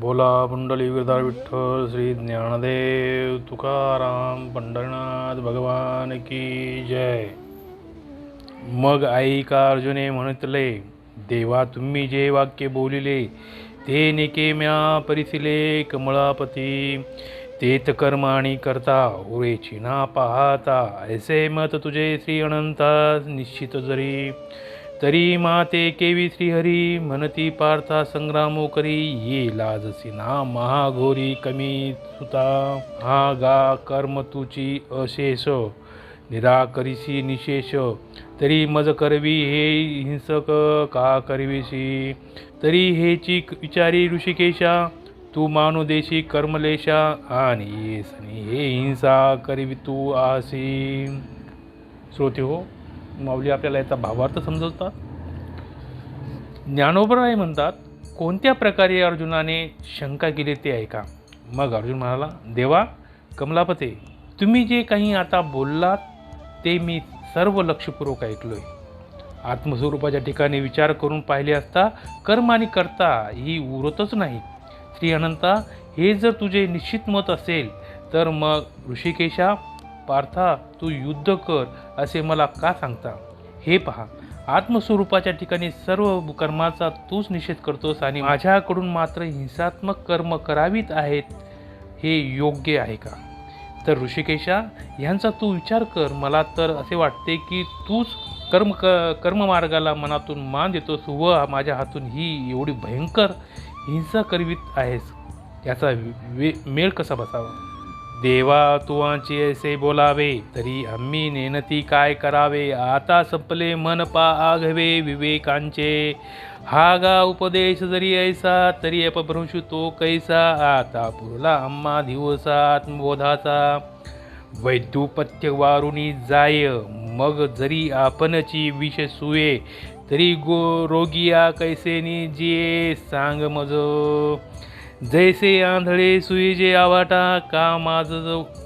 बोला पुंडली गिरधार विठ्ठल श्री ज्ञानदेव तुकाराम पंढरनाथ भगवान की जय. मग ऐका अर्जुने म्हणतले देवा तुम्ही जे वाक्य बोलिले ते नेके म्या परिसिले कमळापती. तेत कर्म आणि करता उरेची ना पाहता ऐसे मत तुझे श्री अनंता निश्चित जरी. तरी माते केवी श्रीहरी म्हणती पार्था संग्रामो करी ये लाजसी ना महाघोरी कमी सुता हा गा कर्म तुची अशेष निराकरिसी निशेष तरी मज करवी हे हिंसक का करविशी? तरी हेची विचारी ऋषिकेशा तू मानु देशी कर्मलेशा आणि येस हे हिंसा करवी तू आसी श्रोते हो माऊली आपल्याला याचा भावार्थ समजवतात. ज्ञानोबराय म्हणतात कोणत्या प्रकारे अर्जुनाने शंका केली ते ऐका. मग अर्जुन म्हणाला देवा कमलापते तुम्ही जे काही आता बोललात ते मी सर्व लक्षपूर्वक ऐकलोय. आत्मस्वरूपाच्या ठिकाणी विचार करून पाहिले असता कर्म आणि कर्ता ही उरतच नाही श्री अनंता हे जर तुझे निश्चित मत असेल तर मग ऋषिकेशा पार्था तू युद्ध कर असे मला का सांगता? हे पहा आत्मस्वरूपाच्या ठिकाणी सर्व कर्माचा तूच निषेध करतोस आणि माझ्याकडून मात्र हिंसात्मक कर्म करावीत आहेत हे योग्य आहे का? तर ऋषिकेशा ह्यांचा तू विचार कर. मला तर असे वाटते की तूच कर्म क कर्ममार्गाला मनातून मान देतोस व माझ्या हातून ही एवढी भयंकर हिंसा करवीत आहेस. याचा वे मेळ कसा बसावा? देवा तुवांची ऐसे बोलावे तरी आम्ही नेनती काय करावे? आता संपले मन पा आघवे विवेकांचे. हा गा उपदेश जरी ऐसा तरी अपभ्रंशु तो कैसा? आता पुरला अम्मा दिवसा आत्मबोधाचा वैद्युपत्य वारुणी जाय मग जरी आपणची विष सुये तरी गो रोगिया कैसेनी जिये सांग मज. जैसे आंधळे सुईजे आवाटा का माझ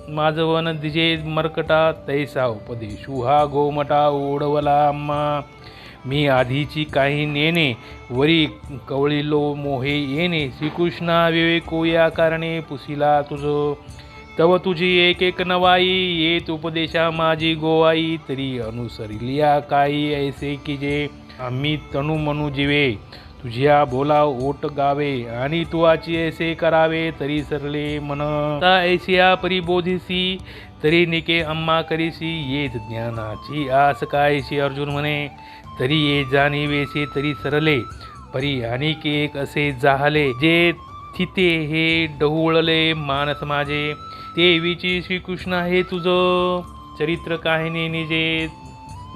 माझवन दिजे मरकटा तैसा उपदेशू हा गोमटा ओढवला आम्हा मी आधीची काही नेणे वरी कवळीलो मोहे येणे. श्रीकृष्णा विवेको या कारणे पुसिला तुझ. तव तुझी एक एक नवाई येत उपदेशा माझी गोवाई तरी अनुसरिलिया काही ऐसे की जे आम्ही तनु मनु जीवे. तुझ्या बोला ओट गावे आणि तुवाची ऐसे करावे तरी सरले मन. ऐशिया ऐसिया परिबोधिसी तरी निके अम्मा करीसी येत ज्ञानाची आस कायशी अर्जुन म्हणे. तरी ये जाणीवेसे तरी सरले परी आणि एक असे जाहले. जे तिथे हे डहुळले मानस माझे देवीची श्रीकृष्ण हे तुझं. चरित्र काहिनी निजे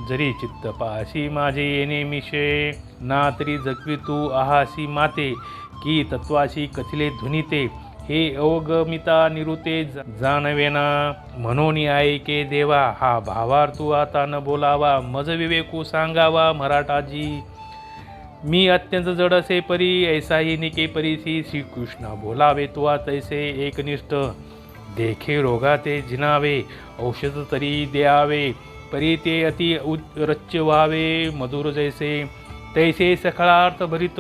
जरी चित्त पाशी माझे येणे मिशे. ना तरी जगवी तू आहासी माते की तत्वाशी कथिले धुनिते हे अवगमिता निरुते जाणवेना. म्हणून ऐके देवा हा भावार तू आता न बोलावा मज विवेकू सांगावा मराठाजी. मी अत्यंत जड असे परी ऐसाही निके परीसी श्रीकृष्ण बोलावे तुवा तैसे एकनिष्ठ. देखे रोगा ते जिनावे औषध तरी द्यावे परी ते अति उच्च व्हावे मधुर जैसे. तैसे सखळार्थ भरित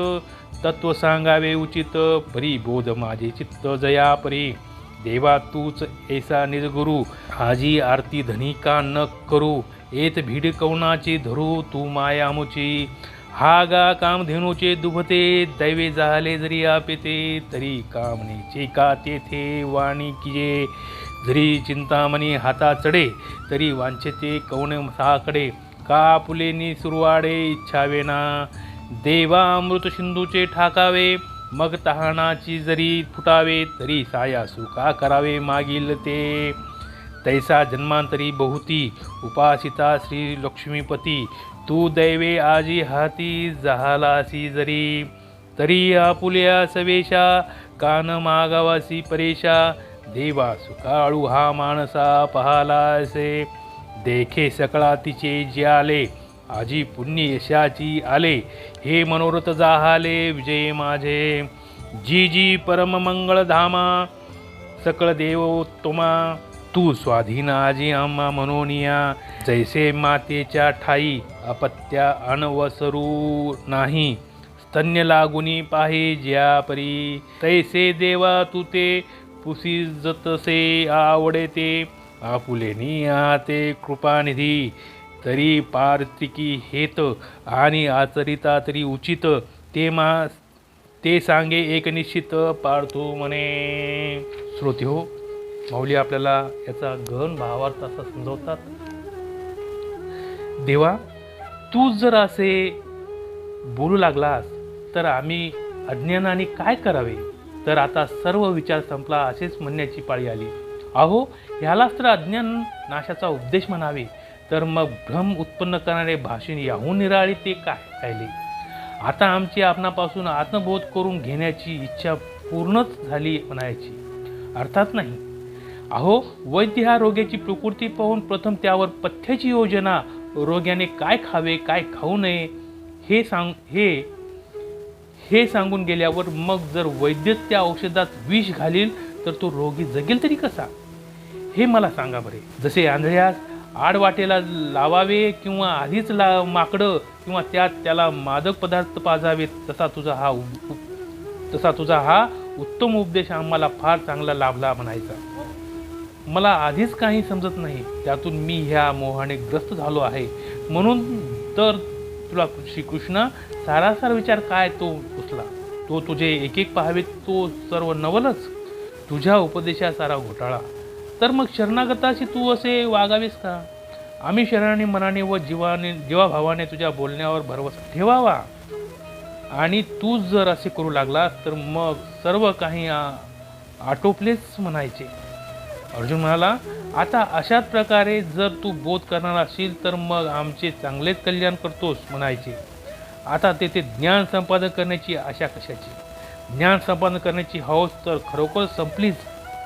तत्व सांगावे उचित परी बोध माझे चित्त जया परी. देवा तूच ऐसा निजगुरु हाजी आरती धनिका न करू. येत भीड कवनाची धरू तू मायामुची. हा गा कामधेनूचे दुभते दैवे झाले जरी आपेते तरी कामनेचे का तेथे वाणी किजे. जरी चिंतामणी हाता चढे तरी वांछते कवने साकडे. का पुलेनी सुरवाडे इच्छावेना. देवा अमृत सिंधूचे ठाकावे मग तहानाची जरी फुटावे तरी सायासू का करावे मागील ते. तैसा जन्मांतरी बहुती उपासिता श्री लक्ष्मीपती. तू दैवे आजी हाती जहालासी जरी. तरी आपुल्या सवेशा कान मागावासी परेशा. देवा सुकाळू हा माणसा पाहाला असे देखे सकळा तिचे ज्याले आजी पुण्य यशाची आले हे मनोरथ जाहाले विजय माझे. जी जी परम मंगळ धामा सकळ देवोत्तमा तू स्वाधीन आजी आम्हा मनोनिया. जैसे मातेच्या ठाई अपत्या अनवसरू नाही. स्तन्य लागुनी पाहे ज्या परी तैसे देवा तू ते पुसी जतसे आवडे आपुले नियाते कृपानिधी तरी पार्थिकी हेत आणि आचरिता तरी उचित ते मा ते सांगे एक निश्चित पार्थो म्हणे. श्रोते हो माऊली आपल्याला याचा गहन भावार्थ असा समजवतात. देवा तू जर असे बोलू लागलास तर आम्ही अज्ञानाने काय करावे? तर आता सर्व विचार संपला असेच म्हणण्याची पाळी आली. अहो ह्यालाच तर अज्ञान नाशाचा उपदेश म्हणावे. तर मग भ्रम उत्पन्न करणारे भाषण याहून निराळे ते काय राहिले? आता आमची आपणापासून आत्मबोध करून घेण्याची इच्छा पूर्णच झाली म्हणायची. अर्थात नाही. अहो वैद्य ह्या रोग्याची प्रकृती पाहून प्रथम त्यावर पथ्याची योजना रोग्याने काय खावे काय खाऊ नये हे सांग हे हे सांगून गेल्यावर मग जर वैद्य त्या औषधात विष घालील तर तो रोगी जगेल तरी कसा? हे मला सांगा बरे. जसे आंधळ्यास आडवाटेला लावावे किंवा आधीच ला माकडं किंवा त्यात त्याला मादक पदार्थ पाजावेत तसा तुझा हा तसा तुझा हा उत्तम उपदेश आम्हाला फार चांगला लाभला म्हणायचा. मला आधीच काही समजत नाही. त्यातून मी ह्या मोहाने ग्रस्त झालो आहे. म्हणून तर तुला श्रीकृष्ण सारासार विचार काय तो उचला तो तुझे एक एक पाहावे तो सर्व नवलच. तुझ्या उपदेशा सारा घोटाळा. तर मग शरणागताशी तू असे वागावेस का? आम्ही शरणाने मनाने व जीवाने जीवाभावाने तुझ्या बोलण्यावर भरवसा ठेवावा. आणि तू जर असे करू लागलास तर मग सर्व काही आ- आटोपलेच म्हणायचे. अर्जुन म्हणाला आता अशाच प्रकारे जर तू बोध करणार असेल तर मग आमचे चांगलेच कल्याण करतोस म्हणायचे. आता तेथे ज्ञान संपादन करण्याची आशा कशाची? ज्ञान संपादन करण्याची हौस तर खरोखर संपलीच.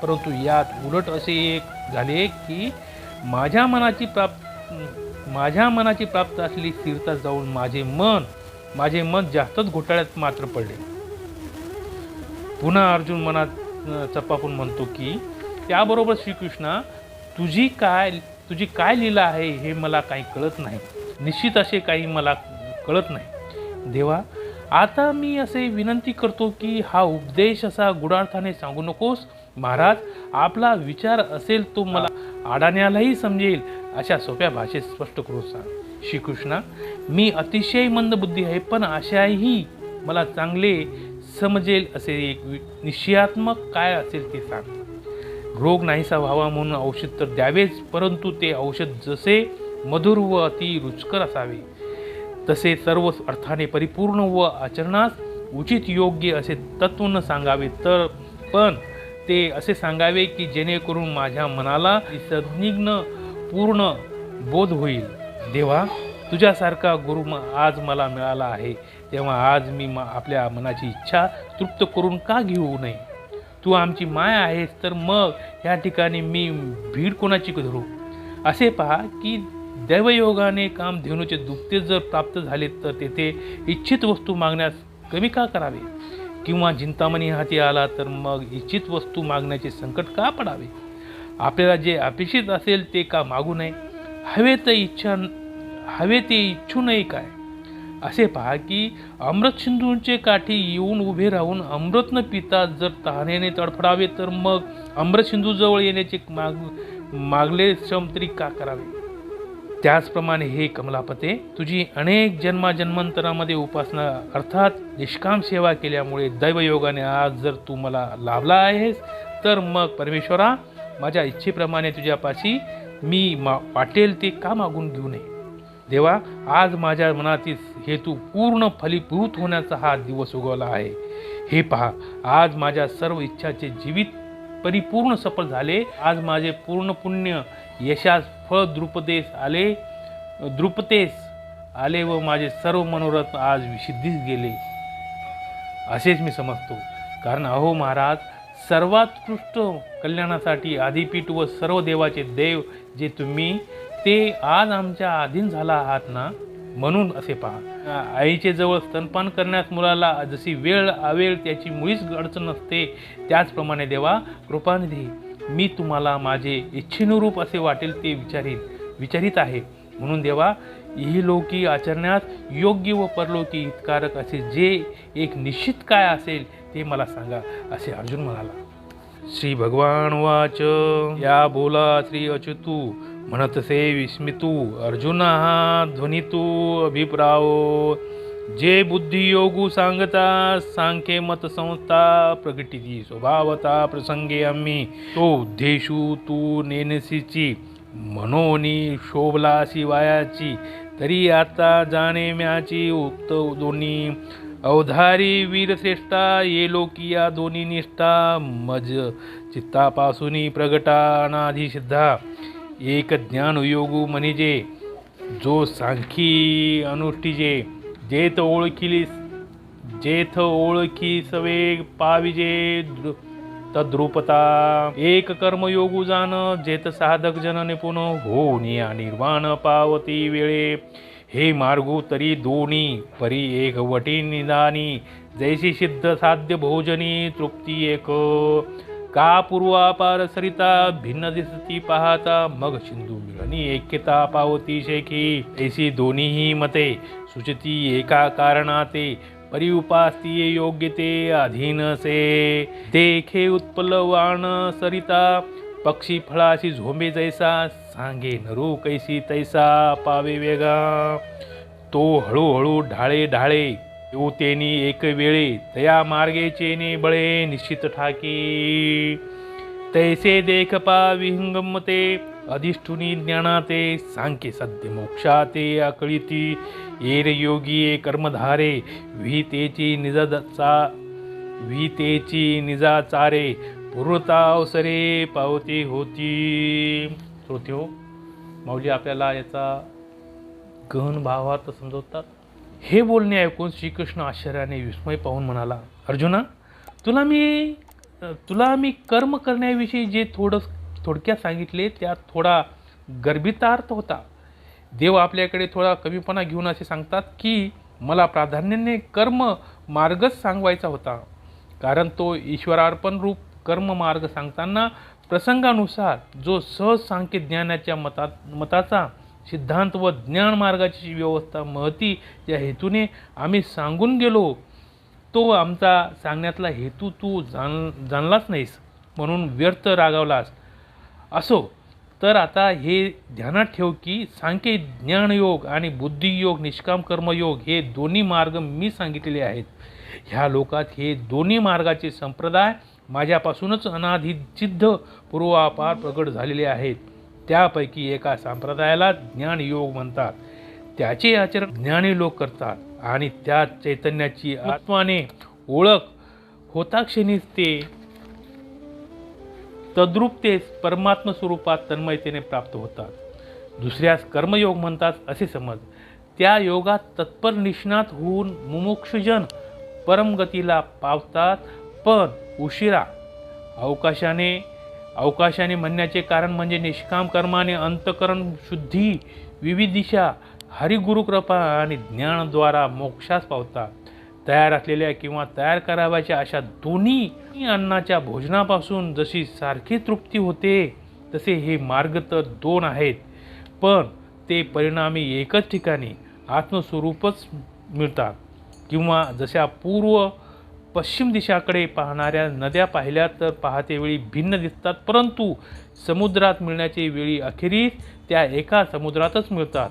परंतु यात उलट असे एक झाले की माझ्या मनाची प्राप्त माझ्या मनाची प्राप्त असलेली स्थिरता जाऊन माझे मन माझे मन जास्तच घोटाळ्यात मात्र पडले. पुन्हा अर्जुन मनात चपापून म्हणतो की त्याबरोबर श्रीकृष्णा तुझी काय तुझी काय लीला आहे हे मला काही कळत नाही. निश्चित असे काही मला कळत नाही. देवा आता मी असे विनंती करतो की हा उपदेश असा गुडार्थाने सांगू नकोस. महाराज आपला विचार असेल तो मला आडाण्यालाही समजेल. अशा सोप्या भाषेत स्पष्ट करून सांग. श्रीकृष्णा मी अतिशय मंदबुद्धी आहे पण अशाही मला चांगले समजेल असे एक निश्चयात्मक काय असेल ते सांग. रोग नाहीसा व्हावा म्हणून औषध तर द्यावेच परंतु ते औषध जसे मधुर व अति रुचकर असावे. तसे सर्व अर्थाने परिपूर्ण व आचरणास उचित योग्य असे तत्व न सांगावे तर पण ते असे सांगावे की जेणेकरून माझ्या मनाला संदिग्न पूर्ण बोध होईल. देवा तुझ्यासारखा गुरु म- आज मला मिळाला आहे. तेव्हा आज मी मा आपल्या मनाची इच्छा तृप्त करून का घेऊ नये? तू आमची माय आहेस तर मग या ठिकाणी मी भीड कोणाची धरू असे पहा की दैवयोगाने काम धेनुचे दुखते जर प्राप्त झाले तर तेथे इच्छित वस्तू मागण्यास कमी का करावे? किंवा चिंतामणी हाती आला तर मग इच्छित वस्तू मागण्याचे संकट का पडावे? आपल्याला जे अपेक्षित असेल ते का मागू नये? हवे तर इच्छा हवे ते इच्छू नये काय? असे पहा की अमृत सिंधूंचे काठी येऊन उभे राहून अमृत न पिता जर तहानेने तडफडावे तर मग अमृत सिंधूजवळ येण्याचे माग मागले श्रम तरी का करावे? त्याचप्रमाणे हे कमलापते तुझी अनेक जन्माजन्मांतरामध्ये उपासना अर्थात निष्काम सेवा केल्यामुळे दैवयोगाने आज जर तू मला लाभला आहेस तर मग परमेश्वरा माझ्या इच्छेप्रमाणे तुझ्यापाशी मी मा वाटेल ते का मागून घेऊ नये? देवा आज माझ्या मनातील हेतू पूर्ण फलीभूत होण्याचा हा दिवस उगवला आहे. हे पहा आज माझ्या सर्व इच्छाचे जीवित परिपूर्ण सफल झाले. आज माझे पूर्ण पुण्य यशास फळ द्रुपदेस आले. द्रुपतेस आले व माझे सर्व मनोरथ आज विशिद्धीस गेले. असेच मी समजतो. कारण अहो महाराज सर्वात्कृष्ट कल्याणासाठी आदिपीठ व सर्व देवाचे देव जे तुम्ही ते आज आमच्या अधीन झाला आहात ना? म्हणून असे पहा. आईचे जवळ स्तनपान करण्यास मुलाला जशी वेळ आवेळ त्याची मुळीच अडचण असते त्याचप्रमाणे देवा कृपानिधी. मी तुम्हाला माझे इच्छेनुरूप असे वाटेल ते विचारीत विचारित आहे. म्हणून देवा इहलोकी आचरण्यास योग्य व परलोकी हितकारक असे जे एक निश्चित काय असेल ते मला सांगा असे अर्जुन म्हणाला. श्री भगवान वाच. या बोला श्री अच्युतू म्हणतसे विस्मितू अर्जुना हा ध्वनितू अभिप्राओ जे बुद्धियोगू सांगता सांख्ये मत संस्था प्रगटिती स्वभावता प्रसंगे आम्ही. तो उद्देशू तू नेनसीची मनोनी शोभला वायाची तरी आता जाणे म्याची उक्त दोन्ही. अवधारी वीरश्रेष्ठा ये लोकिया दोन्ही निष्ठा मज चित्तापासून प्रगटा अनाधी सिद्धा. एक ज्ञान योगू म्हणजे जो सांखी अनुष्ठीजे. जेथ ओळखिली जेथ ओळखी सवे पाविजे दृ- तद्रुपता. एक कर्मयोगू जाण जेथ साधक जन निपुण होनी निर्वाण पावती वेळे. हे मार्गू तरी दोन्ही परी एक वटी निदानी. जैसी सिद्ध साध्य भोजनी तृप्ती एक. का पूर्वापार सरिता भिन्न दिसती पाहता. मग सिंधू मिळणी एकता पावती शेखी. ऐसी दोन्हीही मते सुचती एका कारणाते परिउपास्तीये योग्य ते अधीन से देखे उत्पलवान सरिता पक्षी फळाशी झोंबे जैसा सांगे नरू कैसी तैसा पावे वेगा। तो हळूहळू ढाळे ढाळे तेनी एक वेळे तया मार्गे चेने बळे निश्चित ठाकी। तैसे देख पा विहंगमते अधिष्ठुनी ज्ञानाते सांख्य सद्य मोक्षाते अकळीती येर योगी कर्मधारे विहितेची निजचा विहितेची निजाचारे पूर्वता अवसरे पावती होती. श्रोते हो माऊली आपल्याला याचा गहन भावार्थ समजवतात. हे बोलणे ऐकून श्रीकृष्ण आश्चर्याने विस्मय पाहून म्हणाला अर्जुना तुला मी तुला मी कर्म करण्याविषयी जे थोडं थोडक्यात सांगितले त्यात थोडा गर्भितार्थ होता. देव आपल्याकडे थोडा कमीपणा घेऊन असे सांगतात की मला प्राधान्याने कर्म मार्गच सांगवायचा होता. कारण तो ईश्वरार्पण रूप कर्म मार्ग सांगताना प्रसंगानुसार जो सहज सांख्य ज्ञानाच्या मतात मताचा सिद्धांत व ज्ञान मार्गाची व्यवस्था महती या हेतूने आम्ही सांगून गेलो तो आमचा सांगण्यातला हेतू तू जाण जाणलाच नाहीस म्हणून व्यर्थ रागावलास. असो. तर आता हे ध्यानात ठेव की सांख्य ज्ञानयोग आणि बुद्धियोग निष्काम कर्मयोग हे दोन्ही मार्ग मी सांगितलेले आहेत. ह्या लोकात हे दोन्ही मार्गाचे संप्रदाय माझ्यापासूनच अनाधिसिद्ध पूर्वापार प्रगट झालेले आहेत. त्यापैकी एका संप्रदायाला ज्ञानयोग म्हणतात. त्याचे आचरण ज्ञानी लोक करतात आणि त्या चैतन्याची आत्माने ओळख होता तद्रूप ते परमात्म स्वरूपात तन्मयतेने प्राप्त होतात. दुसऱ्यास कर्मयोग म्हणतात असे समज. त्या योगात तत्पर निष्णात होऊन मुमुक्षजन परमगतीला पावतात पण उशिरा. अवकाशाने अवकाशाने म्हणण्याचे कारण म्हणजे निष्काम कर्माने अंतकरण शुद्धी विविध दिशा हरिगुरुकृपा आणि ज्ञानद्वारा मोक्षास पावतात. तयार असलेल्या किंवा तयार करावयाच्या अशा दोन्ही अन्नाच्या भोजनापासून जशी सारखी तृप्ती होते तसे हे मार्ग तर दोन आहेत. पण ते परिणामी एकच ठिकाणी आत्मस्वरूपच मिळतात किंवा जशा पूर्व पश्चिम दिशाकडे पाहणाऱ्या नद्या पाहिल्या तर पाहतेवेळी भिन्न दिसतात. परंतु समुद्रात मिळण्याचे वेळी अखेरीस त्या एका समुद्रातच मिळतात.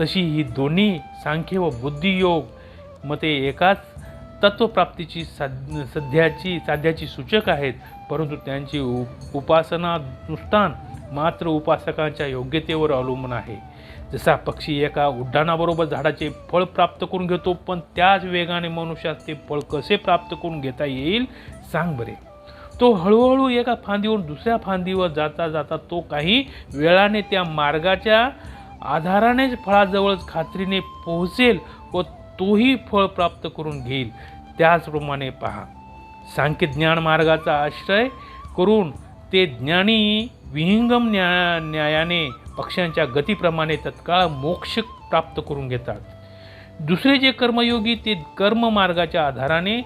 तशी ही दोन्ही सांख्य व बुद्धियोग मग ते एकाच तत्वप्राप्तीची साध सध्याची साध्याची सूचक आहेत. परंतु त्यांची उ उपासनानुष्ठान मात्र उपासकांच्या योग्यतेवर अवलंबून आहे. जसा पक्षी एका उड्डाणाबरोबर झाडाचे फळ प्राप्त करून घेतो पण त्याच वेगाने मनुष्यास ते फळ कसे प्राप्त करून घेता येईल सांग बरे. तो हळूहळू एका फांदीवरून दुसऱ्या फांदीवर जाता जाता तो काही वेळाने त्या मार्गाच्या आधारानेच फळाजवळच खात्रीने पोहोचेल व तोही फळ प्राप्त करून घेईल. त्याचप्रमाणे पहा. सांख्य ज्ञान मार्गाचा आश्रय करून ते ज्ञानी विहिंगम न्या न्यायाने पक्ष्यांच्या गतीप्रमाणे तत्काळ मोक्ष प्राप्त करून घेतात. दुसरे जे कर्मयोगी ते कर्म मार्गाच्या आधाराने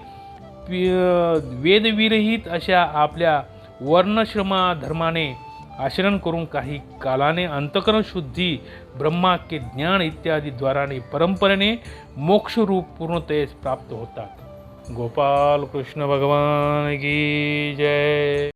वेदविरहित अशा आपल्या वर्णश्रमा धर्माने आचरण करून काही कालाने अंतकरण शुद्धी ब्रह्मा के ज्ञान इत्यादी द्वाराने परंपरेने मोक्षरूप पूर्णतेस प्राप्त होतात. गोपाल कृष्ण भगवान की जय.